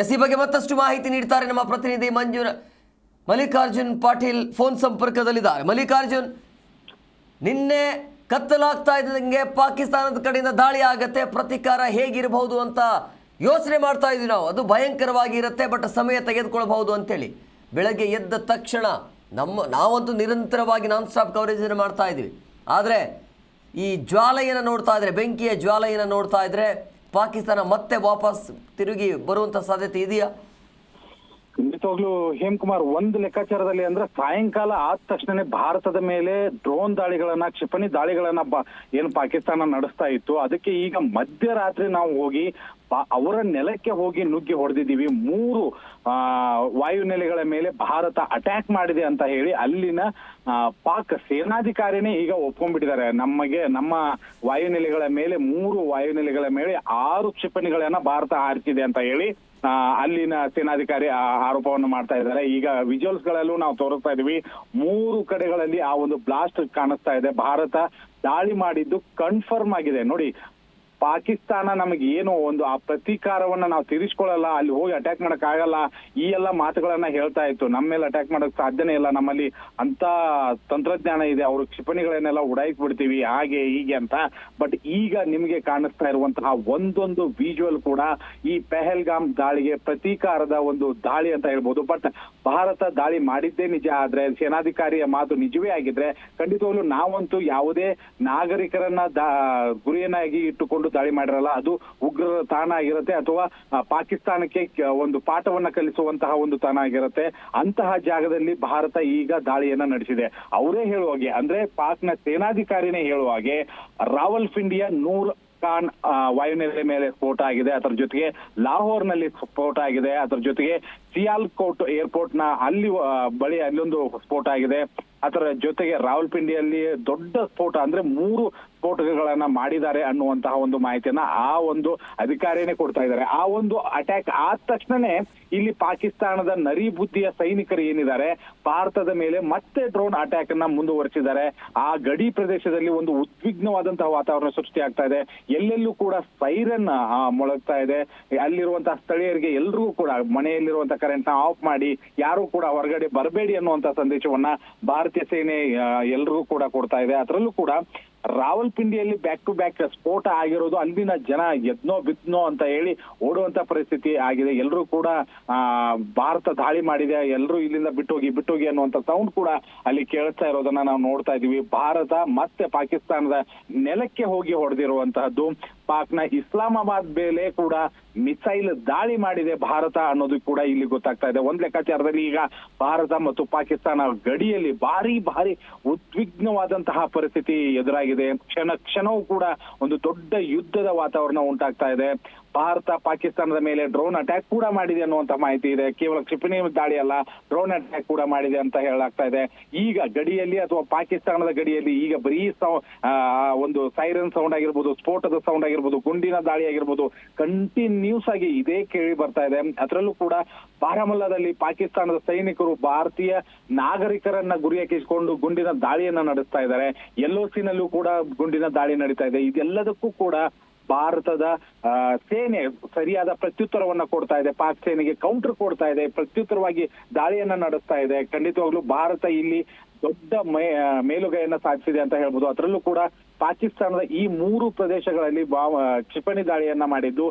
S ಈ ಬಗ್ಗೆ ಮತ್ತಷ್ಟು ಮಾಹಿತಿ ನೀಡ್ತಾರೆ ನಮ್ಮ ಪ್ರತಿನಿಧಿ ಮಂಜುನ ಮಲ್ಲಿಕಾರ್ಜುನ್ ಪಾಟೀಲ್ ಫೋನ್ ಸಂಪರ್ಕದಲ್ಲಿದ್ದಾರೆ. ಮಲ್ಲಿಕಾರ್ಜುನ್, ನಿನ್ನೆ ಕತ್ತಲಾಗ್ತಾ ಇದ್ದಂಗೆ ಪಾಕಿಸ್ತಾನದ ಕಡೆಯಿಂದ ದಾಳಿ ಆಗತ್ತೆ, ಪ್ರತೀಕಾರ ಹೇಗಿರಬಹುದು ಅಂತ ಯೋಚನೆ ಮಾಡ್ತಾ ಇದ್ವಿ ನಾವು. ಅದು ಭಯಂಕರವಾಗಿ ಇರುತ್ತೆ, ಬಟ್ ಸಮಯ ತೆಗೆದುಕೊಳ್ಬಹುದು ಅಂತೇಳಿ. ಬೆಳಗ್ಗೆ ಎದ್ದ ತಕ್ಷಣ ನಮ್ಮ, ನಾವಂತೂ ನಿರಂತರವಾಗಿ ನಾನ್ ಸ್ಟಾಪ್ ಕವರೇಜನ್ನು ಮಾಡ್ತಾ ಇದ್ವಿ. ಆದರೆ ಈ ಜ್ವಾಲೆಯನ್ನು ನೋಡ್ತಾ ಇದ್ರೆ, ಬೆಂಕಿಯ ಜ್ವಾಲೆಯನ್ನು ನೋಡ್ತಾ ಇದ್ರೆ ಪಾಕಿಸ್ತಾನ ಮತ್ತೆ ವಾಪಸ್ ತಿರುಗಿ ಬರುವಂಥ ಸಾಧ್ಯತೆ ಇದೆಯಾ? ಖಂಡಿತವಾಗ್ಲೂ ಹೇಮಕುಮಾರ್ ಒಂದು ಲೆಕ್ಕಾಚಾರದಲ್ಲಿ ಅಂದ್ರೆ ಸಾಯಂಕಾಲ ಆದ ತಕ್ಷಣನೇ ಭಾರತದ ಮೇಲೆ ಡ್ರೋನ್ ದಾಳಿಗಳನ್ನ, ಕ್ಷಿಪಣಿ ದಾಳಿಗಳನ್ನ ಏನು ಪಾಕಿಸ್ತಾನ ನಡೆಸ್ತಾ ಇತ್ತು. ಅದಕ್ಕೆ ಈಗ ಮಧ್ಯರಾತ್ರಿ ನಾವು ಹೋಗಿ ಅವರ ನೆಲಕ್ಕೆ ಹೋಗಿ ನುಗ್ಗಿ ಹೊಡೆದಿದ್ದೀವಿ. ಮೂರು, ಆ ವಾಯುನೆಲೆಗಳ ಮೇಲೆ ಭಾರತ ಅಟ್ಯಾಕ್ ಮಾಡಿದೆ ಅಂತ ಹೇಳಿ ಅಲ್ಲಿನ ಪಾಕ್ ಸೇನಾಧಿಕಾರಿನೇ ಈಗ ಒಪ್ಕೊಂಡ್ಬಿಟ್ಟಿದ್ದಾರೆ. ನಮಗೆ, ನಮ್ಮ ವಾಯುನೆಲೆಗಳ ಮೇಲೆ, ಮೂರು ವಾಯುನೆಲೆಗಳ ಮೇಲೆ ಆರು ಕ್ಷಿಪಣಿಗಳನ್ನ ಭಾರತ ಹಾರಿಸಿದೆ ಅಂತ ಹೇಳಿ ಅಲ್ಲಿನ ಸೇನಾಧಿಕಾರಿ ಆರೋಪವನ್ನು ಮಾಡ್ತಾ ಇದ್ದಾರೆ. ಈಗ ವಿಜುವಲ್ಸ್ ಗಳಲ್ಲೂ ನಾವು ತೋರಿಸ್ತಾ ಇದೀವಿ ಮೂರು ಕಡೆಗಳಲ್ಲಿ ಆ ಒಂದು ಬ್ಲಾಸ್ಟ್ ಕಾಣಿಸ್ತಾ ಇದೆ. ಭಾರತ ದಾಳಿ ಮಾಡಿದ್ದು ಕನ್ಫರ್ಮ್ ಆಗಿದೆ. ನೋಡಿ ಪಾಕಿಸ್ತಾನ ನಮಗೆ ಏನು ಒಂದು ಆ ಪ್ರತೀಕಾರವನ್ನ ನಾವು ತೀರಿಸ್ಕೊಳ್ಳಲ್ಲ, ಅಲ್ಲಿ ಹೋಗಿ ಅಟ್ಯಾಕ್ ಮಾಡಕ್ ಆಗಲ್ಲ, ಈ ಎಲ್ಲ ಮಾತುಗಳನ್ನ ಹೇಳ್ತಾ ಇತ್ತು. ನಮ್ಮ ಮೇಲೆ ಅಟ್ಯಾಕ್ ಮಾಡಕ್ ಸಾಧ್ಯನೇ ಇಲ್ಲ. ನಮ್ಮಲ್ಲಿ ಅಂತ ತಂತ್ರಜ್ಞಾನ ಇದೆ. ಅವರು ಕ್ಷಿಪಣಿಗಳನ್ನೆಲ್ಲ ಉಡಾಯಿಸ್ ಬಿಡ್ತೀವಿ ಹಾಗೆ, ಹೀಗೆ ಅಂತ. ಬಟ್ ಈಗ ನಿಮಗೆ ಕಾಣಿಸ್ತಾ ಇರುವಂತಹ ಒಂದೊಂದು ವಿಜುವಲ್ ಕೂಡ ಈ ಪೆಹಲ್ಗಾಮ್ ದಾಳಿಗೆ ಪ್ರತೀಕಾರದ ಒಂದು ದಾಳಿ ಅಂತ ಹೇಳ್ಬೋದು. ಬಟ್ ಭಾರತ ದಾಳಿ ಮಾಡಿದ್ದೇ ನಿಜ. ಆದ್ರೆ ಸೇನಾಧಿಕಾರಿಯ ಮಾತು ನಿಜವೇ ಆಗಿದ್ರೆ ಖಂಡಿತವಾಗ್ಲೂ ನಾವಂತೂ ಯಾವುದೇ ನಾಗರಿಕರನ್ನ ಗುರಿಯನ್ನಾಗಿ ಇಟ್ಟುಕೊಂಡು ದಾಳಿ ಮಾಡಿರಲ್ಲ, ಅದು ಉಗ್ರರ ತಾಣ ಆಗಿರುತ್ತೆ ಅಥವಾ ಪಾಕಿಸ್ತಾನಕ್ಕೆ ಒಂದು ಪಾಠವನ್ನ ಕಲಿಸುವಂತಹ ಒಂದು ತಾಣ ಆಗಿರುತ್ತೆ. ಅಂತಹ ಜಾಗದಲ್ಲಿ ಭಾರತ ಈಗ ದಾಳಿಯನ್ನ ನಡೆಸಿದೆ. ಅವರೇ ಹೇಳುವಾಗೆ ಅಂದ್ರೆ ಪಾಕ್ನ ಸೇನಾಧಿಕಾರಿನೇ ಹೇಳುವಾಗೆ ರಾವಲ್ಪಿಂಡಿಯ ನೂರ್ ಖಾನ್ ವಾಯುನೆಲೆ ಮೇಲೆ ಸ್ಫೋಟ ಆಗಿದೆ. ಅದರ ಜೊತೆಗೆ ಲಾಹೋರ್ನಲ್ಲಿ ಸ್ಫೋಟ ಆಗಿದೆ. ಅದರ ಜೊತೆಗೆ ಸಿಯಾಲ್ಕೋಟ್ ಏರ್ಪೋರ್ಟ್ನ ಅಲ್ಲಿ ಬಳಿ ಅಲ್ಲೊಂದು ಸ್ಫೋಟ ಆಗಿದೆ. ಅದರ ಜೊತೆಗೆ ರಾವಲ್ಪಿಂಡಿಯಲ್ಲಿ ದೊಡ್ಡ ಸ್ಫೋಟ ಅಂದ್ರೆ ಮೂರು ಸ್ಫೋಟಕಗಳನ್ನ ಮಾಡಿದ್ದಾರೆ ಅನ್ನುವಂತಹ ಒಂದು ಮಾಹಿತಿಯನ್ನ ಆ ಒಂದು ಅಧಿಕಾರಿನೇ ಕೊಡ್ತಾ ಇದ್ದಾರೆ. ಆ ಒಂದು ಅಟ್ಯಾಕ್ ಆದ ತಕ್ಷಣನೇ ಇಲ್ಲಿ ಪಾಕಿಸ್ತಾನದ ನರಿ ಬುದ್ಧಿಯ ಸೈನಿಕರು ಏನಿದ್ದಾರೆ, ಭಾರತದ ಮೇಲೆ ಮತ್ತೆ ಡ್ರೋನ್ ಅಟ್ಯಾಕ್ ಅನ್ನ ಮುಂದುವರೆಸಿದ್ದಾರೆ. ಆ ಗಡಿ ಪ್ರದೇಶದಲ್ಲಿ ಒಂದು ಉದ್ವಿಗ್ನವಾದಂತಹ ವಾತಾವರಣ ಸೃಷ್ಟಿ ಆಗ್ತಾ ಇದೆ. ಎಲ್ಲೆಲ್ಲೂ ಕೂಡ ಸೈರನ್ ಮೊಳಗ್ತಾ ಇದೆ. ಅಲ್ಲಿರುವಂತಹ ಸ್ಥಳೀಯರಿಗೆ ಎಲ್ರಿಗೂ ಕೂಡ ಮನೆಯಲ್ಲಿರುವಂತಹ ಕರೆಂಟ್ ಆಫ್ ಮಾಡಿ, ಯಾರು ಕೂಡ ಹೊರಗಡೆ ಬರಬೇಡಿ ಅನ್ನುವಂತ ಸಂದೇಶವನ್ನ ಭಾರತೀಯ ಸೇನೆ ಎಲ್ರಿಗೂ ಕೂಡ ಕೊಡ್ತಾ ಇದೆ. ಅದರಲ್ಲೂ ಕೂಡ ರಾವಲ್ಪಿಂಡಿಯಲ್ಲಿ ಬ್ಯಾಕ್ ಟು ಬ್ಯಾಕ್ ಸ್ಫೋಟ ಆಗಿರೋದು ಅಲ್ಲಿನ ಜನ ಎದ್ನೋ ಬಿತ್ನೋ ಅಂತ ಹೇಳಿ ಓಡುವಂತ ಪರಿಸ್ಥಿತಿ ಆಗಿದೆ. ಎಲ್ಲರೂ ಕೂಡ ಭಾರತ ದಾಳಿ ಮಾಡಿದೆ. ಎಲ್ಲರೂ ಇಲ್ಲಿಂದ ಬಿಟ್ಟೋಗಿ ಬಿಟ್ಟೋಗಿ ಅನ್ನುವಂತ ಸೌಂಡ್ ಕೂಡ ಅಲ್ಲಿ ಕೇಳ್ತಾ ಇರೋದನ್ನ ನಾವು ನೋಡ್ತಾ ಇದೀವಿ ಭಾರತ ಮತ್ತೆ ಪಾಕಿಸ್ತಾನದ ನೆಲಕ್ಕೆ ಹೋಗಿ ಹೊಡೆದಿರುವಂತಹದ್ದು. ಪಾಕ್ನ ಇಸ್ಲಾಮಾಬಾದ್ ಮೇಲೆ ಕೂಡ ಮಿಸೈಲ್ ದಾಳಿ ಮಾಡಿದೆ ಭಾರತ ಅನ್ನೋದು ಕೂಡ ಇಲ್ಲಿ ಗೊತ್ತಾಗ್ತಾ ಇದೆ. ಒಂದ್ ಲೆಕ್ಕಾಚಾರದಲ್ಲಿ ಈಗ ಭಾರತ ಮತ್ತು ಪಾಕಿಸ್ತಾನ ಗಡಿಯಲ್ಲಿ ಭಾರಿ ಭಾರಿ ಉದ್ವಿಗ್ನವಾದಂತಹ ಪರಿಸ್ಥಿತಿ ಎದುರಾಗಿದೆ. ಕ್ಷಣ ಕ್ಷಣವೂ ಕೂಡ ಒಂದು ದೊಡ್ಡ ಯುದ್ಧದ ವಾತಾವರಣ ಉಂಟಾಗ್ತಾ ಇದೆ. ಭಾರತ, ಪಾಕಿಸ್ತಾನದ ಮೇಲೆ ಡ್ರೋನ್ ಅಟ್ಯಾಕ್ ಕೂಡ ಮಾಡಿದೆ ಅನ್ನುವಂತ ಮಾಹಿತಿ ಇದೆ. ಕೇವಲ ಕ್ಷಿಪಣಿ ದಾಳಿ ಅಲ್ಲ, ಡ್ರೋನ್ ಅಟ್ಯಾಕ್ ಕೂಡ ಮಾಡಿದೆ ಅಂತ ಹೇಳಲಾಗ್ತಾ ಇದೆ. ಈಗ ಗಡಿಯಲ್ಲಿ ಅಥವಾ ಪಾಕಿಸ್ತಾನದ ಗಡಿಯಲ್ಲಿ ಈಗ ಬರೀ ಒಂದು ಸೈರನ್ ಸೌಂಡ್ ಆಗಿರ್ಬೋದು, ಸ್ಫೋಟದ ಸೌಂಡ್ ಆಗಿರ್ಬೋದು, ಗುಂಡಿನ ದಾಳಿ ಆಗಿರ್ಬೋದು ಕಂಟಿನ್ಯೂಸ್ ಆಗಿ ಇದೇ ಕೇಳಿ ಬರ್ತಾ ಇದೆ. ಅದರಲ್ಲೂ ಕೂಡ ಬಾರಾಮುಲ್ಲಾದಲ್ಲಿ ಪಾಕಿಸ್ತಾನದ ಸೈನಿಕರು ಭಾರತೀಯ ನಾಗರಿಕರನ್ನ ಗುರಿಯಾಕಿಸಿಕೊಂಡು ಗುಂಡಿನ ದಾಳಿಯನ್ನ ನಡೆಸ್ತಾ ಇದ್ದಾರೆ. ಎಲ್ಒಸಿನಲ್ಲೂ ಕೂಡ ಗುಂಡಿನ ದಾಳಿ ನಡೀತಾ ಇದೆ. ಇದೆಲ್ಲದಕ್ಕೂ ಕೂಡ ಭಾರತದ ಸೇನೆ ಸರಿಯಾದ ಪ್ರತ್ಯುತ್ತರವನ್ನ ಕೊಡ್ತಾ ಇದೆ. ಪಾಕ್ ಸೇನೆಗೆ ಕೌಂಟರ್ ಕೊಡ್ತಾ ಇದೆ. ಪ್ರತ್ಯುತ್ತರವಾಗಿ ದಾಳಿಯನ್ನ ನಡೆಸ್ತಾ ಇದೆ. ಖಂಡಿತವಾಗ್ಲೂ ಭಾರತ ಇಲ್ಲಿ ದೊಡ್ಡ ಮೇಲುಗೈಯನ್ನ ಸಾಧಿಸಿದೆ ಅಂತ ಹೇಳ್ಬೋದು. ಅದರಲ್ಲೂ ಕೂಡ ಪಾಕಿಸ್ತಾನದ ಈ ಮೂರು ಪ್ರದೇಶಗಳಲ್ಲಿ ಕ್ಷಿಪಣಿ ದಾಳಿಯನ್ನ ಮಾಡಿದ್ದು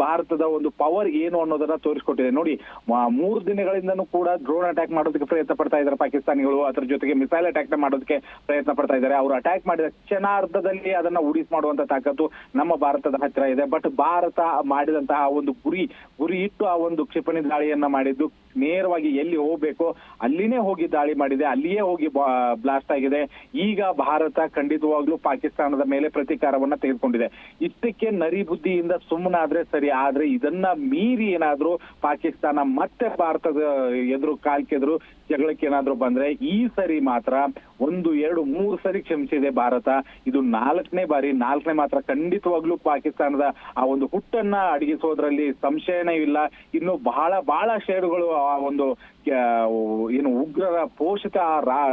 ಭಾರತದ ಒಂದು ಪವರ್ ಏನು ಅನ್ನೋದನ್ನ ತೋರಿಸ್ಕೊಟ್ಟಿದೆ. ನೋಡಿ ಮೂರು ದಿನಗಳಿಂದನೂ ಕೂಡ ಡ್ರೋನ್ ಅಟ್ಯಾಕ್ ಮಾಡೋದಕ್ಕೆ ಪ್ರಯತ್ನ ಪಡ್ತಾ ಇದ್ದಾರೆ ಪಾಕಿಸ್ತಾನಿಗಳು. ಅದರ ಜೊತೆಗೆ ಮಿಸೈಲ್ ಅಟ್ಯಾಕ್ ಮಾಡೋದಕ್ಕೆ ಪ್ರಯತ್ನ ಪಡ್ತಾ ಇದ್ದಾರೆ. ಅವರು ಅಟ್ಯಾಕ್ ಮಾಡಿದ ಕ್ಷಣಾರ್ಧದಲ್ಲಿ ಅದನ್ನ ಉಡಿಸ್ ಮಾಡುವಂತ ತಾಕತ್ತು ನಮ್ಮ ಭಾರತದ ಹತ್ತಿರ ಇದೆ. ಬಟ್ ಭಾರತ ಮಾಡಿದಂತಹ ಒಂದು ಗುರಿ ಗುರಿ ಇಟ್ಟು ಆ ಒಂದು ಕ್ಷಿಪಣಿ ದಾಳಿಯನ್ನ ಮಾಡಿದ್ದು ನೇರವಾಗಿ ಎಲ್ಲಿ ಹೋಗ್ಬೇಕು ಅಲ್ಲಿನೇ ಹೋಗಿ ದಾಳಿ ಮಾಡಿದೆ, ಅಲ್ಲಿಯೇ ಹೋಗಿ ಬ್ಲಾಸ್ಟ್ ಆಗಿದೆ. ಈಗ ಭಾರತ ಖಂಡಿತವಾಗ್ಲೂ ಪಾಕಿಸ್ತಾನದ ಮೇಲೆ ಪ್ರತೀಕಾರವನ್ನ ತೆಗೆದುಕೊಂಡಿದೆ. ಇಷ್ಟಕ್ಕೆ ನರಿ ಬುದ್ಧಿಯಿಂದ ಸುಮ್ಮನಾದ್ರೆ ಸರಿ, ಆದ್ರೆ ಇದನ್ನ ಮೀರಿ ಏನಾದ್ರೂ ಪಾಕಿಸ್ತಾನ ಮತ್ತೆ ಭಾರತದ ಎದುರು ಕಾಲ್ಕೆದ್ರು ಜಗಳಕ್ಕೆ ಏನಾದ್ರೂ ಬಂದ್ರೆ ಈ ಸರಿ ಮಾತ್ರ ಒಂದು, ಎರಡು, ಮೂರು ಸರಿ ಕ್ಷಮಿಸಿದೆ ಭಾರತ. ಇದು ನಾಲ್ಕನೇ ಬಾರಿ, ನಾಲ್ಕನೇ ಮಾತ್ರ ಖಂಡಿತವಾಗ್ಲೂ ಪಾಕಿಸ್ತಾನದ ಆ ಒಂದು ಹುಟ್ಟನ್ನ ಅಡಗಿಸೋದ್ರಲ್ಲಿ ಸಂಶಯನೇ ಇಲ್ಲ. ಇನ್ನು ಬಹಳ ಬಹಳ ಷೇರುಗಳು ಆ ಒಂದು ಏನು ಉಗ್ರರ ಪೋಷಿತ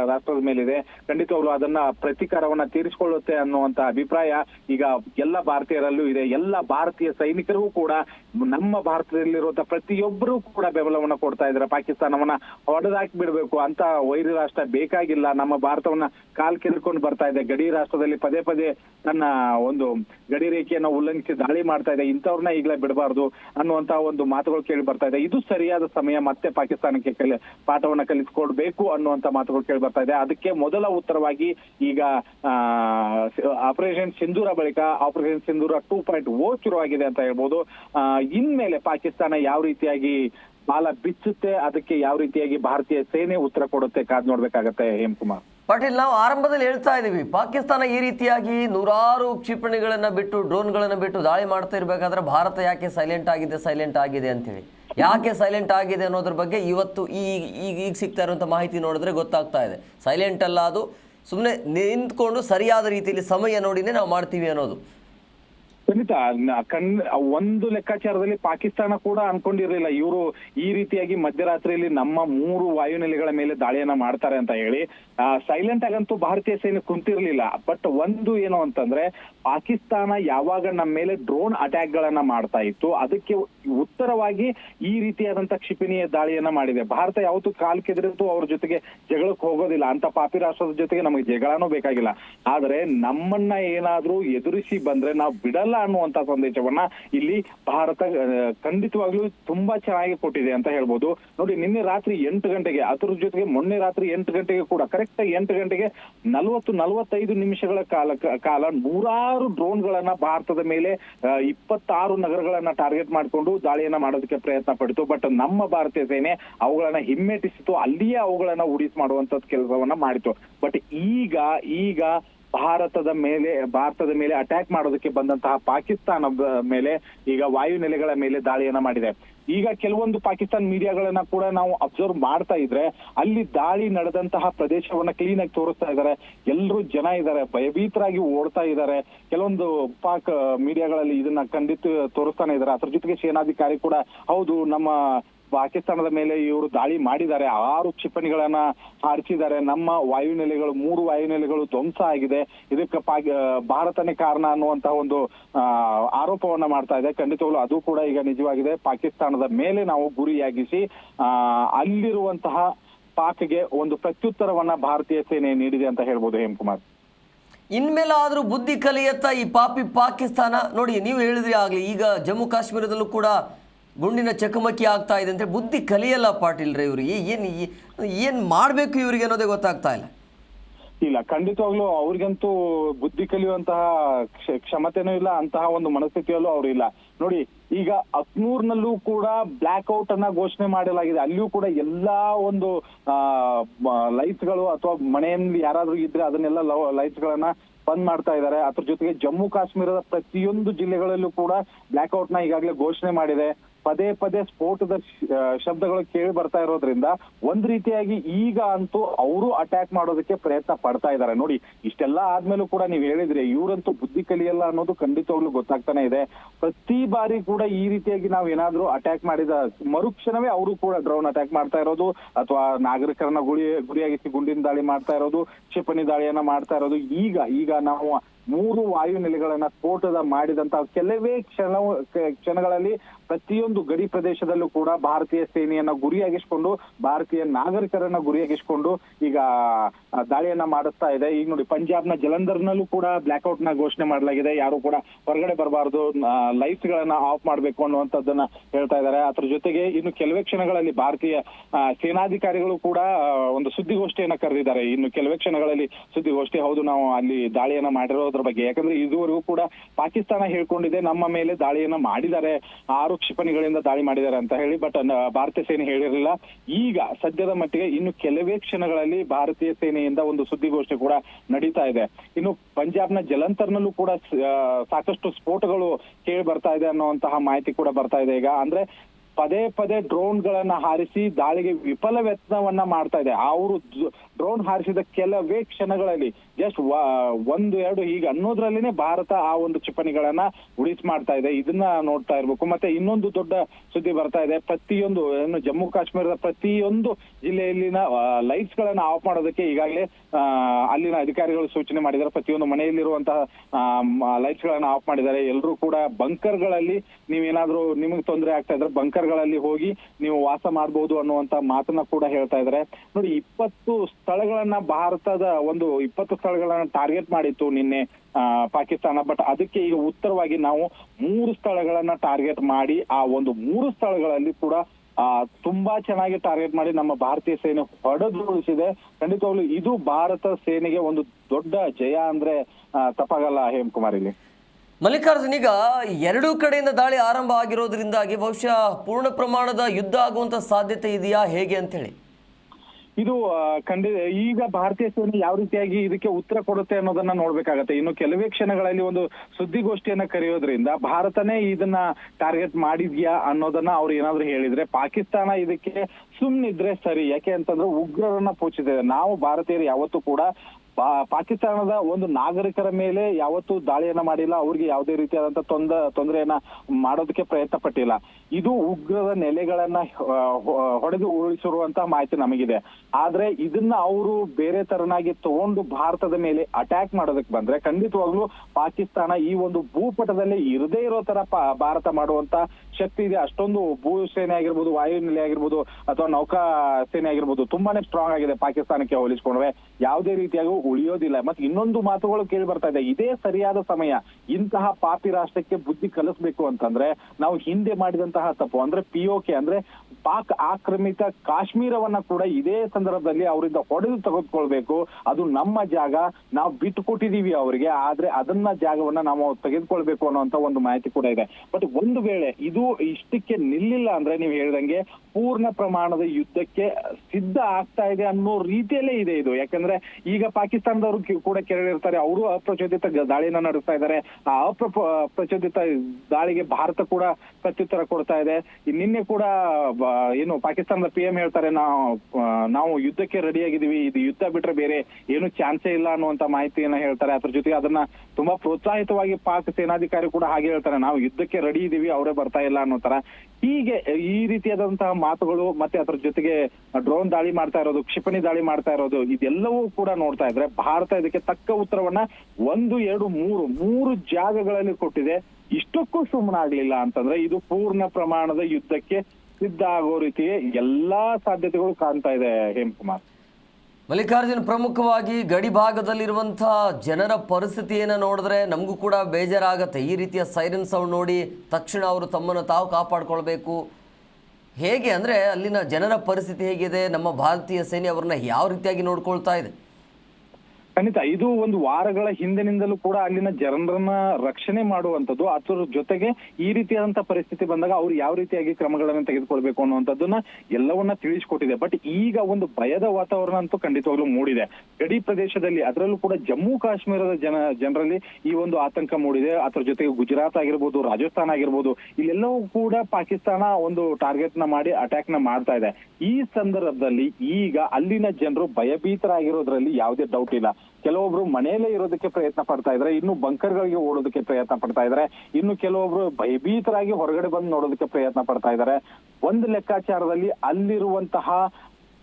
ರಾಷ್ಟ್ರದ ಮೇಲಿದೆ. ಖಂಡಿತವಾಗ್ಲು ಅದನ್ನ ಪ್ರತೀಕಾರವನ್ನ ತೀರಿಸಿಕೊಳ್ಳುತ್ತೆ ಅನ್ನುವಂತ ಅಭಿಪ್ರಾಯ ಈಗ ಎಲ್ಲ ಭಾರತೀಯರಲ್ಲೂ ಇದೆ. ಎಲ್ಲ ಭಾರತೀಯ ಸೈನಿಕರಿಗೂ ಕೂಡ, ನಮ್ಮ ಭಾರತದಲ್ಲಿರುವಂತಹ ಪ್ರತಿಯೊಬ್ಬರೂ ಕೂಡ ಬೆಂಬಲವನ್ನ ಕೊಡ್ತಾ ಇದ್ದಾರೆ. ಪಾಕಿಸ್ತಾನವನ್ನ ಹೊಡೆದಾಕಿ ಬಿಡ್ಬೇಕು ಅಂತ ವೈರಿ ರಾಷ್ಟ್ರ ಬೇಕಾಗಿಲ್ಲ. ನಮ್ಮ ಭಾರತವನ್ನ ಕಾಲ್ ಕೆದ್ಕೊಂಡು ಬರ್ತಾ ಇದೆ. ಗಡಿ ರಾಷ್ಟ್ರದಲ್ಲಿ ಪದೇ ಪದೇ ತನ್ನ ಒಂದು ಗಡಿ ರೇಖೆಯನ್ನ ಉಲ್ಲಂಘಿಸಿ ದಾಳಿ ಮಾಡ್ತಾ ಇದೆ. ಇಂಥವ್ರನ್ನ ಈಗಲೇ ಬಿಡಬಾರ್ದು ಅನ್ನುವಂತ ಒಂದು ಮಾತುಗಳು ಕೇಳಿ ಬರ್ತಾ ಇದೆ. ಇದು ಸರಿಯಾದ ಸಮಯ ಮತ್ತೆ ಪಾಕಿಸ್ತಾನಕ್ಕೆ ಕಲಿ ಪಾಠವನ್ನ ಕಲಿಸ್ಕೊಡ್ಬೇಕು ಅನ್ನುವಂತ ಮಾತುಗಳು ಕೇಳಿ ಬರ್ತಾ ಇದೆ. ಅದಕ್ಕೆ ಮೊದಲ ಉತ್ತರವಾಗಿ ಈಗ ಆಪರೇಷನ್ ಸಿಂಧೂರ ಬಳಿಕ operation Sindoor two point O ಶುರುವಾಗಿದೆ ಅಂತ ಹೇಳ್ಬೋದು. ಇನ್ಮೇಲೆ ಪಾಕಿಸ್ತಾನ ಯಾವ ರೀತಿಯಾಗಿ ಬಾಲ ಬಿಚ್ಚುತ್ತೆ, ಅದಕ್ಕೆ ಯಾವ ರೀತಿಯಾಗಿ ಭಾರತೀಯ ಸೇನೆ ಉತ್ತರ ಕೊಡುತ್ತೆ ಕಾದ್ ನೋಡ್ಬೇಕಾಗತ್ತೆ ಹೇಮಕುಮಾರ್ ಪಾಟೀಲ್, ನಾವು ಆರಂಭದಲ್ಲಿ ಹೇಳ್ತಾ ಇದೀವಿ ಪಾಕಿಸ್ತಾನ ಈ ರೀತಿಯಾಗಿ ನೂರಾರು ಕ್ಷಿಪಣಿಗಳನ್ನ ಬಿಟ್ಟು, ಡ್ರೋನ್ಗಳನ್ನ ಬಿಟ್ಟು ದಾಳಿ ಮಾಡ್ತಾ ಇರಬೇಕಾದ್ರೆ ಭಾರತ ಯಾಕೆ ಸೈಲೆಂಟ್ ಆಗಿದೆ ಸೈಲೆಂಟ್ ಆಗಿದೆ ಅಂತೇಳಿ ಯಾಕೆ ಸೈಲೆಂಟ್ ಆಗಿದೆ ಅನ್ನೋದ್ರ ಬಗ್ಗೆ ಇವತ್ತು ಈ ಈಗ ಈಗ ಸಿಗ್ತಾ ಇರುವಂತ ಮಾಹಿತಿ ನೋಡಿದ್ರೆ ಗೊತ್ತಾಗ್ತಾ ಇದೆ. ಸೈಲೆಂಟ್ ಅಲ್ಲ ಅದು ಸುಮ್ಮನೆ ನಿಂತ್ಕೊಂಡು ಸರಿಯಾದ ರೀತಿಯಲ್ಲಿ ಸಮಯ ನೋಡಿನೇ ನಾವು ಮಾಡ್ತೀವಿ ಅನ್ನೋದು. ಖಂಡಿತ. ಕಣ್ ಒಂದು ಲೆಕ್ಕಾಚಾರದಲ್ಲಿ ಪಾಕಿಸ್ತಾನ ಕೂಡ ಅನ್ಕೊಂಡಿರ್ಲಿಲ್ಲ. ಇವರು ಈ ರೀತಿಯಾಗಿ ಮಧ್ಯರಾತ್ರಿಯಲ್ಲಿ ನಮ್ಮ ಮೂರು ವಾಯುನೆಲೆಗಳ ಮೇಲೆ ದಾಳಿಯನ್ನ ಮಾಡ್ತಾರೆ ಅಂತ ಹೇಳಿ. ಸೈಲೆಂಟ್ ಆಗಂತೂ ಭಾರತೀಯ ಸೇನೆ ಕುಂತಿರ್ಲಿಲ್ಲ. ಬಟ್ ಒಂದು ಏನು ಅಂತಂದ್ರೆ, ಪಾಕಿಸ್ತಾನ ಯಾವಾಗ ನಮ್ಮ ಮೇಲೆ ಡ್ರೋನ್ ಅಟ್ಯಾಕ್ ಗಳನ್ನ ಮಾಡ್ತಾ ಇತ್ತು, ಅದಕ್ಕೆ ಉತ್ತರವಾಗಿ ಈ ರೀತಿಯಾದಂತ ಕ್ಷಿಪಣಿಯ ದಾಳಿಯನ್ನ ಮಾಡಿದೆ. ಭಾರತ ಯಾವತ್ತು ಕಾಲ್ ಕೆದರಿತು ಅವ್ರ ಜೊತೆಗೆ ಜಗಳಕ್ಕೆ ಹೋಗೋದಿಲ್ಲ. ಅಂತ ಪಾಪಿ ರಾಷ್ಟ್ರದ ಜೊತೆಗೆ ನಮಗೆ ಜಗಳನೂ ಬೇಕಾಗಿಲ್ಲ. ಆದ್ರೆ ನಮ್ಮನ್ನ ಏನಾದ್ರೂ ಎದುರಿಸಿ ಬಂದ್ರೆ ನಾವು ಬಿಡಲ್ಲ ಅನ್ನುವಂತ ಸಂದೇಶವನ್ನ ಇಲ್ಲಿ ಭಾರತ ಖಂಡಿತವಾಗ್ಲೂ ತುಂಬಾ ಚೆನ್ನಾಗಿ ಕೊಟ್ಟಿದೆ ಅಂತ ಹೇಳ್ಬೋದು. ನೋಡಿ, ನಿನ್ನೆ ರಾತ್ರಿ ಎಂಟು ಗಂಟೆಗೆ, ಅದ್ರ ಜೊತೆಗೆ ಮೊನ್ನೆ ರಾತ್ರಿ ಎಂಟು ಗಂಟೆಗೆ ಕೂಡ ಕರೆಕ್ಟ್ ಎಂಟು ಗಂಟೆಗೆ ನಲವತ್ತು, ನಲವತ್ತೈದು ನಿಮಿಷಗಳ ಕಾಲ ಕಾಲ ನೂರಾರು ಡ್ರೋನ್ಗಳನ್ನ ಭಾರತದ ಮೇಲೆ ಇಪ್ಪತ್ತಾರು ನಗರಗಳನ್ನ ಟಾರ್ಗೆಟ್ ಮಾಡಿಕೊಂಡು ದಾಳಿಯನ್ನ ಮಾಡೋದಕ್ಕೆ ಪ್ರಯತ್ನ ಪಡಿತು. ಬಟ್ ನಮ್ಮ ಭಾರತೀಯ ಸೇನೆ ಅವುಗಳನ್ನ ಹಿಮ್ಮೆಟ್ಟಿಸಿತು. ಅಲ್ಲಿಯೇ ಅವುಗಳನ್ನ ಉಡಿಸ್ ಮಾಡುವಂತದ್ ಕೆಲಸವನ್ನ ಮಾಡಿತು. ಬಟ್ ಈಗ ಈಗ ಭಾರತದ ಮೇಲೆ ಭಾರತದ ಮೇಲೆ ಅಟ್ಯಾಕ್ ಮಾಡೋದಕ್ಕೆ ಬಂದಂತಹ ಪಾಕಿಸ್ತಾನ ಮೇಲೆ ಈಗ ವಾಯುನೆಲೆಗಳ ಮೇಲೆ ದಾಳಿಯನ್ನ ಮಾಡಿದೆ. ಈಗ ಕೆಲವೊಂದು ಪಾಕಿಸ್ತಾನ್ ಮೀಡಿಯಾಗಳನ್ನ ಕೂಡ ನಾವು ಅಬ್ಸರ್ವ್ ಮಾಡ್ತಾ ಇದ್ರೆ, ಅಲ್ಲಿ ದಾಳಿ ನಡೆದಂತಹ ಪ್ರದೇಶವನ್ನ ಕ್ಲೀನ್ ಆಗಿ ತೋರಿಸ್ತಾ ಇದ್ದಾರೆ ಎಲ್ಲರೂ ಜನ ಇದ್ದಾರೆ ಭಯಭೀತರಾಗಿ ಓಡ್ತಾ ಇದ್ದಾರೆ ಕೆಲವೊಂದು ಪಾಕ್ ಮೀಡಿಯಾಗಳಲ್ಲಿ ಇದನ್ನ ಖಂಡಿತ ತೋರಿಸ್ತಾನೆ ಇದ್ದಾರೆ ಅದ್ರ ಜೊತೆಗೆ ಸೇನಾಧಿಕಾರಿ ಕೂಡ, ಹೌದು, ನಮ್ಮ ಪಾಕಿಸ್ತಾನದ ಮೇಲೆ ಇವರು ದಾಳಿ ಮಾಡಿದ್ದಾರೆ, ಆರು ಕ್ಷಿಪಣಿಗಳನ್ನ ಹಾರಿಸಿದ್ದಾರೆ. ನಮ್ಮ ವಾಯುನೆಲೆಗಳು, ಮೂರು ವಾಯುನೆಲೆಗಳು ಧ್ವಂಸ ಆಗಿದೆ. ಇದಕ್ಕೆ ಭಾರತನೇ ಕಾರಣ ಅನ್ನುವಂತಹ ಒಂದು ಆರೋಪವನ್ನ ಮಾಡ್ತಾ ಇದೆ. ಖಂಡಿತವಾಗ್ಲೂ ಅದು ಕೂಡ ಈಗ ನಿಜವಾಗಿದೆ. ಪಾಕಿಸ್ತಾನದ ಮೇಲೆ ನಾವು ಗುರಿಯಾಗಿಸಿ ಅಲ್ಲಿರುವಂತಹ ಪಾಕ್ಗೆ ಒಂದು ಪ್ರತ್ಯುತ್ತರವನ್ನ ಭಾರತೀಯ ಸೇನೆ ನೀಡಿದೆ ಅಂತ ಹೇಳ್ಬೋದು ಹೇಮಕುಮಾರ್. ಇನ್ಮೇಲಾದರೂ ಬುದ್ಧಿ ಕಲಿಯತ್ತ ಈ ಪಾಪಿ ಪಾಕಿಸ್ತಾನ? ನೋಡಿ, ನೀವು ಹೇಳಿದ್ರಿ ಆಗಲಿ, ಈಗ ಜಮ್ಮು ಕಾಶ್ಮೀರದಲ್ಲೂ ಕೂಡ ಗುಂಡಿನ ಚಕಮಕಿ ಆಗ್ತಾ ಇದೆ ಅಂದರೆ ಬುದ್ಧಿ ಕಲಿಯಲ್ಲ ಪಾಟೀಲ್ರೆ ಇವರಿಗೆ ಏನು ಏನು ಮಾಡಬೇಕು ಇವರಿಗೆ ಅನ್ನೋದೇ ಗೊತ್ತಾಗ್ತಾ ಇಲ್ಲ. ಇಲ್ಲ, ಖಂಡಿತವಾಗ್ಲೂ ಅವ್ರಿಗಂತೂ ಬುದ್ಧಿ ಕಲಿಯುವಂತಹ ಕ್ಷ- ಕ್ಷಮತೆನೂ ಇಲ್ಲ, ಅಂತಹ ಒಂದು ಮನಸ್ಥಿತಿಯಲ್ಲೂ ಅವ್ರು ಇಲ್ಲ. ನೋಡಿ, ಈಗ ಅಕ್ನೂರ್ನಲ್ಲೂ ಕೂಡ ಬ್ಲಾಕ್ ಔಟ್ ಅನ್ನ ಘೋಷಣೆ ಮಾಡಲಾಗಿದೆ. ಅಲ್ಲಿಯೂ ಕೂಡ ಎಲ್ಲಾ ಒಂದು ಲೈಟ್ಸ್ಗಳು ಅಥವಾ ಮನೆಯಲ್ಲಿ ಯಾರಾದ್ರೂ ಇದ್ರೆ ಅದನ್ನೆಲ್ಲ ಲೈಟ್ಸ್ ಗಳನ್ನ ಬಂದ್ ಮಾಡ್ತಾ ಇದ್ದಾರೆ ಅದ್ರ ಜೊತೆಗೆ ಜಮ್ಮು ಕಾಶ್ಮೀರದ ಪ್ರತಿಯೊಂದು ಜಿಲ್ಲೆಗಳಲ್ಲೂ ಕೂಡ ಬ್ಲಾಕ್ ಔಟ್ನ ಈಗಾಗಲೇ ಘೋಷಣೆ ಮಾಡಿದೆ. ಪದೇ ಪದೇ ಸ್ಫೋಟದ ಶಬ್ದಗಳು ಕೇಳಿ ಬರ್ತಾ ಇರೋದ್ರಿಂದ ಒಂದ್ ರೀತಿಯಾಗಿ ಈಗ ಅಂತೂ ಅವರು ಅಟ್ಯಾಕ್ ಮಾಡೋದಕ್ಕೆ ಪ್ರಯತ್ನ ಪಡ್ತಾ ಇದ್ದಾರೆ. ನೋಡಿ, ಇಷ್ಟೆಲ್ಲ ಆದ್ಮೇಲೂ ಕೂಡ ನೀವು ಹೇಳಿದ್ರಿ ಇವರಂತೂ ಬುದ್ಧಿ ಕಲಿಯಲ್ಲ ಅನ್ನೋದು ಖಂಡಿತವಾಗ್ಲೂ ಗೊತ್ತಾಗ್ತಾನೆ ಇದೆ. ಪ್ರತಿ ಬಾರಿ ಕೂಡ ಈ ರೀತಿಯಾಗಿ ನಾವು ಏನಾದ್ರೂ ಅಟ್ಯಾಕ್ ಮಾಡಿದ ಮರುಕ್ಷಣವೇ ಅವರು ಕೂಡ ಡ್ರೋನ್ ಅಟ್ಯಾಕ್ ಮಾಡ್ತಾ ಇರೋದು, ಅಥವಾ ನಾಗರಿಕರನ್ನ ಗುರಿ, ಗುರಿಯಾಗಿಸಿ ಗುಂಡಿನ ದಾಳಿ ಮಾಡ್ತಾ ಇರೋದು, ಕ್ಷಿಪಣಿ ದಾಳಿಯನ್ನ ಮಾಡ್ತಾ ಇರೋದು. ಈಗ ಈಗ ನಾವು ಮೂರು ವಾಯುನೆಲೆಗಳನ್ನ ಸ್ಫೋಟದ ಮಾಡಿದಂತಹ ಕೆಲವೇ ಕ್ಷಣ ಕ್ಷಣಗಳಲ್ಲಿ ಪ್ರತಿಯೊಂದು ಗಡಿ ಪ್ರದೇಶದಲ್ಲೂ ಕೂಡ ಭಾರತೀಯ ಸೇನೆಯನ್ನ ಗುರಿಯಾಗಿಸಿಕೊಂಡು, ಭಾರತೀಯ ನಾಗರಿಕರನ್ನ ಗುರಿಯಾಗಿಸಿಕೊಂಡು ಈಗ ದಾಳಿಯನ್ನ ಮಾಡಿಸ್ತಾ ಇದೆ. ಈಗ ನೋಡಿ, ಪಂಜಾಬ್ನ ಜಲಂಧರ್ನಲ್ಲೂ ಕೂಡ ಬ್ಲ್ಯಾಕ್ಔಟ್ ಔಟ್ನ ಘೋಷಣೆ ಮಾಡಲಾಗಿದೆ. ಯಾರು ಕೂಡ ಹೊರಗಡೆ ಬರಬಾರದು ಲೈಟ್ಸ್ ಗಳನ್ನ ಆಫ್ ಮಾಡ್ಬೇಕು ಅನ್ನುವಂಥದ್ದನ್ನ ಹೇಳ್ತಾ ಇದ್ದಾರೆ. ಅದ್ರ ಜೊತೆಗೆ ಇನ್ನು ಕೆಲವೇ ಕ್ಷಣಗಳಲ್ಲಿ ಭಾರತೀಯ ಸೇನಾಧಿಕಾರಿಗಳು ಕೂಡ ಒಂದು ಸುದ್ದಿಗೋಷ್ಠಿಯನ್ನ ಕರೆದಿದ್ದಾರೆ. ಇನ್ನು ಕೆಲವೇ ಕ್ಷಣಗಳಲ್ಲಿ ಸುದ್ದಿಗೋಷ್ಠಿ, ಹೌದು, ನಾವು ಅಲ್ಲಿ ದಾಳಿಯನ್ನ ಮಾಡಿರೋದ್ರ ಬಗ್ಗೆ. ಯಾಕಂದ್ರೆ ಇದುವರೆಗೂ ಕೂಡ ಪಾಕಿಸ್ತಾನ ಹೇಳ್ಕೊಂಡಿದೆ, ನಮ್ಮ ಮೇಲೆ ದಾಳಿಯನ್ನ ಮಾಡಿದ್ದಾರೆ, ಆರು ಕ್ಷಿಪಣಿಗಳಿಂದ ದಾಳಿ ಮಾಡಿದ್ದಾರೆ ಅಂತ ಹೇಳಿ, ಬಟ್ ಭಾರತೀಯ ಸೇನೆ ಹೇಳಿರಲಿಲ್ಲ. ಈಗ ಸದ್ಯದ ಮಟ್ಟಿಗೆ ಇನ್ನು ಕೆಲವೇ ಕ್ಷಣಗಳಲ್ಲಿ ಭಾರತೀಯ ಸೇನೆಯಿಂದ ಒಂದು ಸುದ್ದಿಗೋಷ್ಠಿ ಕೂಡ ನಡೀತಾ ಇದೆ. ಇನ್ನು ಪಂಜಾಬ್ನ ಜಲಂತರ್ನಲ್ಲೂ ಕೂಡ ಸಾಕಷ್ಟು ಸ್ಫೋಟಗಳು ಕೇಳಿ ಬರ್ತಾ ಇದೆ ಅನ್ನುವಂತಹ ಮಾಹಿತಿ ಕೂಡ ಬರ್ತಾ ಇದೆ ಈಗ. ಅಂದ್ರೆ ಪದೇ ಪದೇ ಡ್ರೋನ್ ಗಳನ್ನ ಹಾರಿಸಿ ದಾಳಿಗೆ ವಿಫಲ ಯತ್ನವನ್ನ ಮಾಡ್ತಾ ಇದೆ. ಅವರು ಡ್ರೋನ್ ಹಾರಿಸಿದ ಕೆಲವೇ ಕ್ಷಣಗಳಲ್ಲಿ ಜಸ್ಟ್ ಒಂದು, ಎರಡು ಈಗ ಅನ್ನೋದ್ರಲ್ಲಿನೇ ಭಾರತ ಆ ಒಂದು ಕ್ಷಿಪಣಿಗಳನ್ನ ಉಳಿಸ್ ಮಾಡ್ತಾ ಇದೆ. ಇದನ್ನ ನೋಡ್ತಾ ಇರ್ಬೇಕು. ಮತ್ತೆ ಇನ್ನೊಂದು ದೊಡ್ಡ ಸುದ್ದಿ ಬರ್ತಾ ಇದೆ. ಪ್ರತಿಯೊಂದು, ಏನು, ಜಮ್ಮು ಕಾಶ್ಮೀರದ ಪ್ರತಿಯೊಂದು ಜಿಲ್ಲೆಯಲ್ಲಿನ ಲೈಟ್ಸ್ ಗಳನ್ನ ಆಫ್ ಮಾಡೋದಕ್ಕೆ ಈಗಾಗಲೇ ಅಲ್ಲಿನ ಅಧಿಕಾರಿಗಳು ಸೂಚನೆ ಮಾಡಿದ್ದಾರೆ. ಪ್ರತಿಯೊಂದು ಮನೆಯಲ್ಲಿರುವಂತಹ ಲೈಟ್ಸ್ ಗಳನ್ನ ಆಫ್ ಮಾಡಿದ್ದಾರೆ. ಎಲ್ಲರೂ ಕೂಡ ಬಂಕರ್ಗಳಲ್ಲಿ ನೀವೇನಾದ್ರೂ ನಿಮಗೆ ತೊಂದರೆ ಆಗ್ತಾ ಇದ್ರೆ ಬಂಕರ್ಗಳಲ್ಲಿ ಹೋಗಿ ನೀವು ವಾಸ ಮಾಡಬಹುದು ಅನ್ನುವಂತ ಮಾತನ್ನ ಕೂಡ ಹೇಳ್ತಾ ಇದ್ದಾರೆ. ನೋಡಿ, ಇಪ್ಪತ್ತು ಸ್ಥಳಗಳನ್ನ ಭಾರತದ ಒಂದು ಇಪ್ಪತ್ತು ಸ್ಥಳಗಳನ್ನ ಟಾರ್ಗೆಟ್ ಮಾಡಿತ್ತು ನಿನ್ನೆ ಪಾಕಿಸ್ತಾನ. ಬಟ್ ಅದಕ್ಕೆ ಈಗ ಉತ್ತರವಾಗಿ ನಾವು ಮೂರು ಸ್ಥಳಗಳನ್ನ ಟಾರ್ಗೆಟ್ ಮಾಡಿ, ಆ ಒಂದು ಮೂರು ಸ್ಥಳಗಳಲ್ಲಿ ಕೂಡ, ಆ, ತುಂಬಾ ಚೆನ್ನಾಗಿ ಟಾರ್ಗೆಟ್ ಮಾಡಿ ನಮ್ಮ ಭಾರತೀಯ ಸೇನೆ ಹೊಡೆದು ಉಳಿಸಿದೆ ಖಂಡಿತವಾಗ್ಲು ಇದು ಭಾರತ ಸೇನೆಗೆ ಒಂದು ದೊಡ್ಡ ಜಯ ಅಂದ್ರೆ ತಪ್ಪಾಗಲ್ಲ ಹೇಮಕುಮಾರ್ ಇಲ್ಲಿ. ಮಲ್ಲಿಕಾರ್ಜುನ್, ಈಗ ಎರಡೂ ಕಡೆಯಿಂದ ದಾಳಿ ಆರಂಭ ಆಗಿರೋದ್ರಿಂದಾಗಿ ಬಹುಶಃ ಪೂರ್ಣ ಪ್ರಮಾಣದ ಯುದ್ಧ ಆಗುವಂತ ಸಾಧ್ಯತೆ ಇದೆಯಾ? ಹೇಗೆ ಅಂತ ಹೇಳಿ. ಇದು ಆ, ಖಂಡಿತ ಈಗ ಭಾರತೀಯ ಸೇನೆ ಯಾವ ರೀತಿಯಾಗಿ ಇದಕ್ಕೆ ಉತ್ತರ ಕೊಡುತ್ತೆ ಅನ್ನೋದನ್ನ ನೋಡ್ಬೇಕಾಗತ್ತೆ. ಇನ್ನು ಕೆಲವೇ ಕ್ಷಣಗಳಲ್ಲಿ ಒಂದು ಸುದ್ದಿಗೋಷ್ಠಿಯನ್ನ ಕರೆಯೋದ್ರಿಂದ ಭಾರತನೇ ಇದನ್ನ ಟಾರ್ಗೆಟ್ ಮಾಡಿದ್ಯಾ ಅನ್ನೋದನ್ನ ಅವ್ರು ಏನಾದ್ರು ಹೇಳಿದ್ರೆ ಪಾಕಿಸ್ತಾನ ಇದಕ್ಕೆ ಸುಮ್ನಿದ್ರೆ ಸರಿ. ಯಾಕೆ ಅಂತಂದ್ರೆ ಉಗ್ರರನ್ನ ಪೋಚಿದೆ ನಾವು ಭಾರತೀಯರು ಯಾವತ್ತೂ ಕೂಡ ಪಾಕಿಸ್ತಾನದ ಒಂದು ನಾಗರಿಕರ ಮೇಲೆ ಯಾವತ್ತೂ ದಾಳಿಯನ್ನ ಮಾಡಿಲ್ಲ, ಅವ್ರಿಗೆ ಯಾವುದೇ ರೀತಿಯಾದಂತ ತೊಂದ, ತೊಂದರೆಯನ್ನ ಮಾಡೋದಕ್ಕೆ ಪ್ರಯತ್ನ ಪಟ್ಟಿಲ್ಲ ಇದು ಉಗ್ರರ ನೆಲೆಗಳನ್ನ ಹೊಡೆದು ಉರುಳಿಸಿರುವಂತ ಮಾಹಿತಿ ನಮಗಿದೆ. ಆದ್ರೆ ಇದನ್ನ ಅವರು ಬೇರೆ ತರನಾಗಿ ತಗೊಂಡು ಭಾರತದ ಮೇಲೆ ಅಟ್ಯಾಕ್ ಮಾಡೋದಕ್ಕೆ ಬಂದ್ರೆ ಖಂಡಿತವಾಗ್ಲೂ ಪಾಕಿಸ್ತಾನ ಈ ಒಂದು ಭೂಪಟದಲ್ಲಿ ಇರದೇ ಇರೋ ತರ ಭಾರತ ಮಾಡುವಂತ ಶಕ್ತಿ ಇದೆ. ಅಷ್ಟೊಂದು ಭೂ ಸೇನೆ ಆಗಿರ್ಬೋದು ವಾಯು ನೆಲೆ ಆಗಿರ್ಬೋದು, ಅಥವಾ ನೌಕಾ ಸೇನೆ ಆಗಿರ್ಬೋದು, ತುಂಬಾನೇ ಸ್ಟ್ರಾಂಗ್ ಆಗಿದೆ ಪಾಕಿಸ್ತಾನಕ್ಕೆ ಹೋಲಿಸಿಕೊಂಡ್ರೆ ಯಾವುದೇ ರೀತಿಯಾಗಿ ಉಳಿಯೋದಿಲ್ಲ. ಮತ್ತೆ ಇನ್ನೊಂದು ಮಾತುಗಳು ಕೇಳಿ ಬರ್ತಾ ಇದೆ. ಇದೇ ಸರಿಯಾದ ಸಮಯ. ಇಂತಹ ಪಾಪಿ ರಾಷ್ಟ್ರಕ್ಕೆ ಬುದ್ಧಿ ಕಲಿಸ್ಬೇಕು ಅಂತಂದ್ರೆ ನಾವು ಹಿಂದೆ ಮಾಡಿದಂತಹ ತಪ್ಪು. ಅಂದ್ರೆ ಪಿಒಕೆ ಅಂದ್ರೆ ಪಾಕ್ ಆಕ್ರಮಿತ ಕಾಶ್ಮೀರವನ್ನ ಕೂಡ ಇದೇ ಸಂದರ್ಭದಲ್ಲಿ ಅವರಿಂದ ಹೊಡೆದು ತೆಗೆದುಕೊಳ್ಬೇಕು. ಅದು ನಮ್ಮ ಜಾಗ. ನಾವು ಬಿಟ್ಟು ಕೊಟ್ಟಿದೀವಿ ಅವರಿಗೆ. ಆದ್ರೆ ಅದನ್ನ ಜಾಗವನ್ನ ನಾವು ತೆಗೆದುಕೊಳ್ಬೇಕು ಅನ್ನುವಂತ ಒಂದು ಮಾಹಿತಿ ಕೂಡ ಇದೆ. ಬಟ್ ಒಂದು ವೇಳೆ ಇದು ಇಷ್ಟಕ್ಕೆ ನಿಲ್ಲಿಲ್ಲ ಅಂದ್ರೆ ನೀವು ಹೇಳ್ದಂಗೆ ಪೂರ್ಣ ಪ್ರಮಾಣದ ಯುದ್ಧಕ್ಕೆ ಸಿದ್ಧ ಆಗ್ತಾ ಇದೆ ಅನ್ನೋ ರೀತಿಯಲ್ಲೇ ಇದೆ ಇದು. ಯಾಕಂದ್ರೆ ಈಗ ಪಾಕಿಸ್ತಾನದವರು ಕೂಡ ಕೆರಳಿರ್ತಾರೆ. ಅವರು ಅಪ್ರಚೋದಿತ ದಾಳಿಯನ್ನ ನಡೆಸ್ತಾ ಇದ್ದಾರೆ. ಆ ಅಪ್ರಪ ಪ್ರಚೋದಿತ ದಾಳಿಗೆ ಭಾರತ ಕೂಡ ಪ್ರತ್ಯುತ್ತರ ಕೊಡ್ತಾ ಇದೆ. ನಿನ್ನೆ ಕೂಡ ಏನು ಪಾಕಿಸ್ತಾನದ ಪಿ ಎಂ ಹೇಳ್ತಾರೆ, ನಾವು ನಾವು ಯುದ್ಧಕ್ಕೆ ರೆಡಿ ಆಗಿದೀವಿ ಇದು ಯುದ್ಧ ಬಿಟ್ರೆ ಬೇರೆ ಏನು ಚಾನ್ಸೇ ಇಲ್ಲ ಅನ್ನುವಂತ ಮಾಹಿತಿಯನ್ನ ಹೇಳ್ತಾರೆ. ಅದ್ರ ಜೊತೆಗೆ ಅದನ್ನ ತುಂಬಾ ಪ್ರೋತ್ಸಾಹಿತವಾಗಿ ಪಾಕ್ ಸೇನಾಧಿಕಾರಿ ಕೂಡ ಹಾಗೆ ಹೇಳ್ತಾರೆ. ನಾವು ಯುದ್ಧಕ್ಕೆ ರೆಡಿ ಇದೀವಿ, ಅವರೇ ಬರ್ತಾ ಇಲ್ಲ ಅನ್ನೋ ತರ. ಹೀಗೆ ಈ ರೀತಿಯಾದಂತಹ ಮಾತುಗಳು ಮತ್ತೆ ಅದ್ರ ಜೊತೆಗೆ ಡ್ರೋನ್ ದಾಳಿ ಮಾಡ್ತಾ ಇರೋದು, ಕ್ಷಿಪಣಿ ದಾಳಿ ಮಾಡ್ತಾ ಇರೋದು, ಇದೆಲ್ಲವೂ ಕೂಡ ನೋಡ್ತಾ ಇದ್ರೆ ಭಾರತ ಇದಕ್ಕೆ ತಕ್ಕ ಉತ್ತರವನ್ನ ಒಂದು, ಎರಡು, ಮೂರು ಮೂರು ಜಾಗಗಳಲ್ಲಿ ಕೊಟ್ಟಿದೆ. ಇಷ್ಟಕ್ಕೂ ಸುಮ್ಮನಾಗ್ಲಿಲ್ಲ ಅಂತಂದ್ರೆ ಇದು ಪೂರ್ಣ ಪ್ರಮಾಣದ ಯುದ್ಧಕ್ಕೆ ಸಿದ್ಧ ಆಗೋ ರೀತಿಗೆ ಎಲ್ಲಾ ಸಾಧ್ಯತೆಗಳು ಕಾಣ್ತಾ ಇದೆ ಹೇಮಕುಮಾರ್. ಮಲ್ಲಿಕಾರ್ಜುನ್ ಪ್ರಮುಖವಾಗಿ ಗಡಿ ಭಾಗದಲ್ಲಿರುವಂಥ ಜನರ ಪರಿಸ್ಥಿತಿಯನ್ನು ನೋಡಿದ್ರೆ ನಮಗೂ ಕೂಡ ಬೇಜಾರಾಗತ್ತೆ. ಈ ರೀತಿಯ ಸೈರನ್ ಸೌಂಡ್ ನೋಡಿ ತಕ್ಷಣ ಅವರು ತಮ್ಮನ್ನು ತಾವು ಕಾಪಾಡಿಕೊಳ್ಬೇಕು. ಹೇಗೆ ಅಂದರೆ ಅಲ್ಲಿನ ಜನರ ಪರಿಸ್ಥಿತಿ ಹೇಗಿದೆ, ನಮ್ಮ ಭಾರತೀಯ ಸೇನೆ ಅವ್ರನ್ನ ಯಾವ ರೀತಿಯಾಗಿ ನೋಡ್ಕೊಳ್ತಾ ಇದೆ? ಖಂಡಿತ, ಇದು ಒಂದು ವಾರಗಳ ಹಿಂದಿನಿಂದಲೂ ಕೂಡ ಅಲ್ಲಿನ ಜನರನ್ನ ರಕ್ಷಣೆ ಮಾಡುವಂತದ್ದು ಅದರ ಜೊತೆಗೆ ಈ ರೀತಿಯಾದಂತ ಪರಿಸ್ಥಿತಿ ಬಂದಾಗ ಅವ್ರು ಯಾವ ರೀತಿಯಾಗಿ ಕ್ರಮಗಳನ್ನ ತೆಗೆದುಕೊಳ್ಬೇಕು ಅನ್ನುವಂಥದ್ದನ್ನ ಎಲ್ಲವನ್ನ ತಿಳಿಸ್ಕೊಟ್ಟಿದೆ. ಬಟ್ ಈಗ ಒಂದು ಭಯದ ವಾತಾವರಣ ಅಂತೂ ಖಂಡಿತವಾಗ್ಲೂ ಮೂಡಿದೆ. ಗಡಿ ಪ್ರದೇಶದಲ್ಲಿ, ಅದರಲ್ಲೂ ಕೂಡ ಜಮ್ಮು ಕಾಶ್ಮೀರದ ಜನ, ಜನರಲ್ಲಿ ಈ ಒಂದು ಆತಂಕ ಮೂಡಿದೆ. ಅದರ ಜೊತೆಗೆ ಗುಜರಾತ್ ಆಗಿರ್ಬೋದು, ರಾಜಸ್ಥಾನ ಆಗಿರ್ಬೋದು, ಇಲ್ಲೆಲ್ಲವೂ ಕೂಡ ಪಾಕಿಸ್ತಾನ ಒಂದು ಟಾರ್ಗೆಟ್ನ ಮಾಡಿ ಅಟ್ಯಾಕ್ನ ಮಾಡ್ತಾ ಇದೆ. ಈ ಸಂದರ್ಭದಲ್ಲಿ ಈಗ ಅಲ್ಲಿನ ಜನರು ಭಯಭೀತರಾಗಿರೋದ್ರಲ್ಲಿ ಯಾವುದೇ ಡೌಟ್ ಇಲ್ಲ. ಕೆಲವೊಬ್ರು ಮನೆಯಲ್ಲೇ ಇರೋದಕ್ಕೆ ಪ್ರಯತ್ನ ಪಡ್ತಾ ಇದ್ದಾರೆ ಇನ್ನು ಬಂಕರ್ಗಳಿಗೆ ಓಡೋದಕ್ಕೆ ಪ್ರಯತ್ನ ಪಡ್ತಾ ಇದ್ದಾರೆ ಇನ್ನು ಕೆಲವೊಬ್ರು ಭಯಭೀತರಾಗಿ ಹೊರಗಡೆ ಬಂದು ನೋಡೋದಕ್ಕೆ ಪ್ರಯತ್ನ ಪಡ್ತಾ ಇದ್ದಾರೆ. ಒಂದು ಲೆಕ್ಕಾಚಾರದಲ್ಲಿ ಅಲ್ಲಿರುವಂತಹ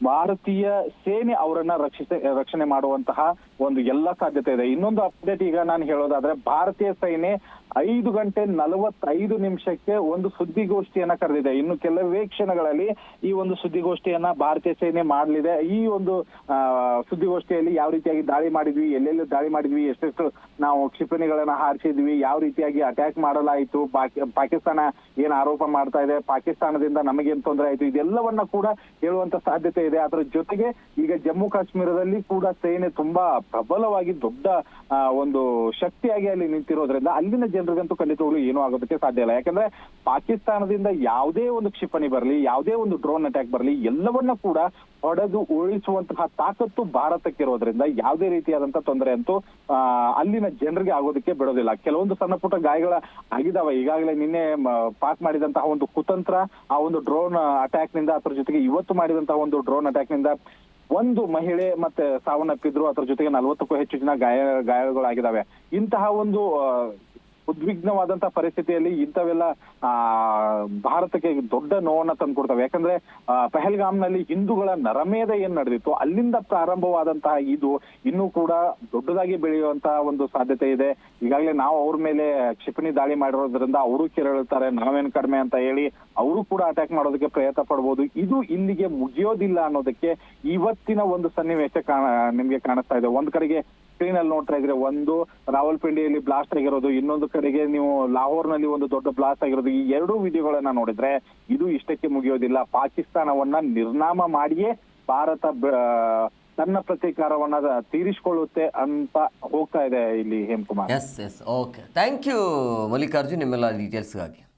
ಭಾರತೀಯ ಸೇನೆ ಅವರನ್ನ ರಕ್ಷಿಸ, ರಕ್ಷಣೆ ಮಾಡುವಂತಹ ಒಂದು ಎಲ್ಲ ಸಾಧ್ಯತೆ ಇದೆ. ಇನ್ನೊಂದು ಅಪ್ಡೇಟ್ ಈಗ ನಾನು ಹೇಳೋದಾದ್ರೆ, ಭಾರತೀಯ ಸೇನೆ ಐದು ಗಂಟೆ ನಲವತ್ತೈದು ನಿಮಿಷಕ್ಕೆ ಒಂದು ಸುದ್ದಿಗೋಷ್ಠಿಯನ್ನ ಕರೆದಿದೆ. ಇನ್ನು ಕೆಲವೇ ಕ್ಷಣಗಳಲ್ಲಿ ಈ ಒಂದು ಸುದ್ದಿಗೋಷ್ಠಿಯನ್ನ ಭಾರತೀಯ ಸೇನೆ ಮಾಡಲಿದೆ. ಈ ಒಂದು ಸುದ್ದಿಗೋಷ್ಠಿಯಲ್ಲಿ ಯಾವ ರೀತಿಯಾಗಿ ದಾಳಿ ಮಾಡಿದ್ವಿ, ಎಲ್ಲೆಲ್ಲಿ ದಾಳಿ ಮಾಡಿದ್ವಿ, ಎಷ್ಟೆಷ್ಟು ನಾವು ಕ್ಷಿಪಣಿಗಳನ್ನ ಹಾರಿಸಿದ್ವಿ, ಯಾವ ರೀತಿಯಾಗಿ ಅಟ್ಯಾಕ್ ಮಾಡಲಾಯಿತು ಪಾಕಿಸ್ತಾನ ಏನ್ ಆರೋಪ ಮಾಡ್ತಾ ಇದೆ, ಪಾಕಿಸ್ತಾನದಿಂದ ನಮಗೇನ್ ತೊಂದರೆ ಆಯ್ತು, ಇದೆಲ್ಲವನ್ನ ಕೂಡ ಹೇಳುವಂತ ಸಾಧ್ಯತೆ ಇದೆ. ಅದರ ಜೊತೆಗೆ ಈಗ ಜಮ್ಮು ಕಾಶ್ಮೀರದಲ್ಲಿ ಕೂಡ ಸೇನೆ ತುಂಬಾ ಪ್ರಬಲವಾಗಿ ದೊಡ್ಡ ಒಂದು ಶಕ್ತಿಯಾಗಿ ಅಲ್ಲಿ ನಿಂತಿರೋದ್ರಿಂದ ಅಲ್ಲಿನ ಜನರಿಗಂತೂ ಖಂಡಿತವಾಗ್ಲೂ ಏನೂ ಆಗೋದಕ್ಕೆ ಸಾಧ್ಯ ಇಲ್ಲ. ಯಾಕಂದ್ರೆ ಪಾಕಿಸ್ತಾನದಿಂದ ಯಾವುದೇ ಒಂದು ಕ್ಷಿಪಣಿ ಬರಲಿ, ಯಾವುದೇ ಒಂದು ಡ್ರೋನ್ ಅಟ್ಯಾಕ್ ಬರಲಿ, ಎಲ್ಲವನ್ನ ಕೂಡ ಹೊಡೆದು ಉಳಿಸುವಂತಹ ತಾಕತ್ತು ಭಾರತಕ್ಕೆ ಇರೋದ್ರಿಂದ ಯಾವುದೇ ರೀತಿಯಾದಂತಹ ತೊಂದರೆ ಅಂತೂ ಅಲ್ಲಿನ ಜನರಿಗೆ ಆಗೋದಕ್ಕೆ ಬಿಡೋದಿಲ್ಲ. ಕೆಲವೊಂದು ಸಣ್ಣ ಪುಟ್ಟ ಗಾಯಗಳ ಆಗಿದಾವೆ. ಈಗಾಗಲೇ ನಿನ್ನೆ ಪಾಕ್ ಮಾಡಿದಂತಹ ಒಂದು ಕುತಂತ್ರ, ಆ ಒಂದು ಡ್ರೋನ್ ಅಟ್ಯಾಕ್ನಿಂದ ಅದ್ರ ಜೊತೆಗೆ ಇವತ್ತು ಮಾಡಿದಂತಹ ಒಂದು ಡ್ರೋನ್ ನಿಂದ ಒಂದು ಮಹಿಳೆ ಮತ್ತೆ ಸಾವನ್ನಪ್ಪಿದ್ರು. ಅದ್ರ ಜೊತೆಗೆ ನಲವತ್ತಕ್ಕೂ ಹೆಚ್ಚು ಜನ ಗಾಯ ಗಾಯಗಳಾಗಿದ್ದಾವೆ. ಇಂತಹ ಒಂದು ಉದ್ವಿಗ್ನವಾದಂತಹ ಪರಿಸ್ಥಿತಿಯಲ್ಲಿ ಇಂಥವೆಲ್ಲ, ಆ, ಭಾರತಕ್ಕೆ ದೊಡ್ಡ ನೋವನ್ನ ತಂದ್ಕೊಡ್ತವೆ. ಯಾಕಂದ್ರೆ ಪಹಲ್ಗಾಮ್ನಲ್ಲಿ ಹಿಂದೂಗಳ ನರಮೇಧ ಏನ್ ನಡೆದಿತ್ತು, ಅಲ್ಲಿಂದ ಪ್ರಾರಂಭವಾದಂತಹ ಇದು ಇನ್ನೂ ಕೂಡ ದೊಡ್ಡದಾಗಿ ಬೆಳೆಯುವಂತಹ ಒಂದು ಸಾಧ್ಯತೆ ಇದೆ. ಈಗಾಗಲೇ ನಾವು ಅವ್ರ ಮೇಲೆ ಕ್ಷಿಪಣಿ ದಾಳಿ ಮಾಡಿರೋದ್ರಿಂದ ಅವರು ಕೆರಳುತ್ತಾರೆ ನಾವೇನ್ ಕಡಿಮೆ ಅಂತ ಹೇಳಿ ಅವರು ಕೂಡ ಅಟ್ಯಾಕ್ ಮಾಡೋದಕ್ಕೆ ಪ್ರಯತ್ನ ಪಡ್ಬೋದು. ಇದು ಇಲ್ಲಿಗೆ ಮುಗಿಯೋದಿಲ್ಲ ಅನ್ನೋದಕ್ಕೆ ಇವತ್ತಿನ ಒಂದು ಸನ್ನಿವೇಶ ಕಾಣ ನಿಮ್ಗೆ ಕಾಣಿಸ್ತಾ ಇದೆ. ಒಂದ್ ಕಡೆಗೆ ಸ್ಕ್ರೀನ್ ಅಲ್ಲಿ ನೋಡ್ತಾ ಇದ್ರೆ ಒಂದು ರಾವಲ್ಪಿಂಡಿಯಲ್ಲಿ ಬ್ಲಾಸ್ಟ್ ಆಗಿರೋದು, ಇನ್ನೊಂದು ಕಡೆಗೆ ನೀವು ಲಾಹೋರ್ನಲ್ಲಿ ಒಂದು ದೊಡ್ಡ ಬ್ಲಾಸ್ಟ್ ಆಗಿರೋದು, ಈ ಎರಡೂ ವಿಡಿಯೋಗಳನ್ನ ನೋಡಿದ್ರೆ ಇದು ಇಷ್ಟಕ್ಕೆ ಮುಗಿಯೋದಿಲ್ಲ. ಪಾಕಿಸ್ತಾನವನ್ನ ನಿರ್ನಾಮ ಮಾಡಿಯೇ ಭಾರತ ತನ್ನ ಪ್ರತೀಕಾರವನ್ನ ತೀರಿಸಿಕೊಳ್ಳುತ್ತೆ ಅಂತ ಹೋಗ್ತಾ ಇದೆ ಇಲ್ಲಿ Hemakumar. Yes yes okay thank you Mallikarjun, ನಿಮ್ಮೆಲ್ಲ ಡೀಟೇಲ್ಸ್ಗಾಗಿ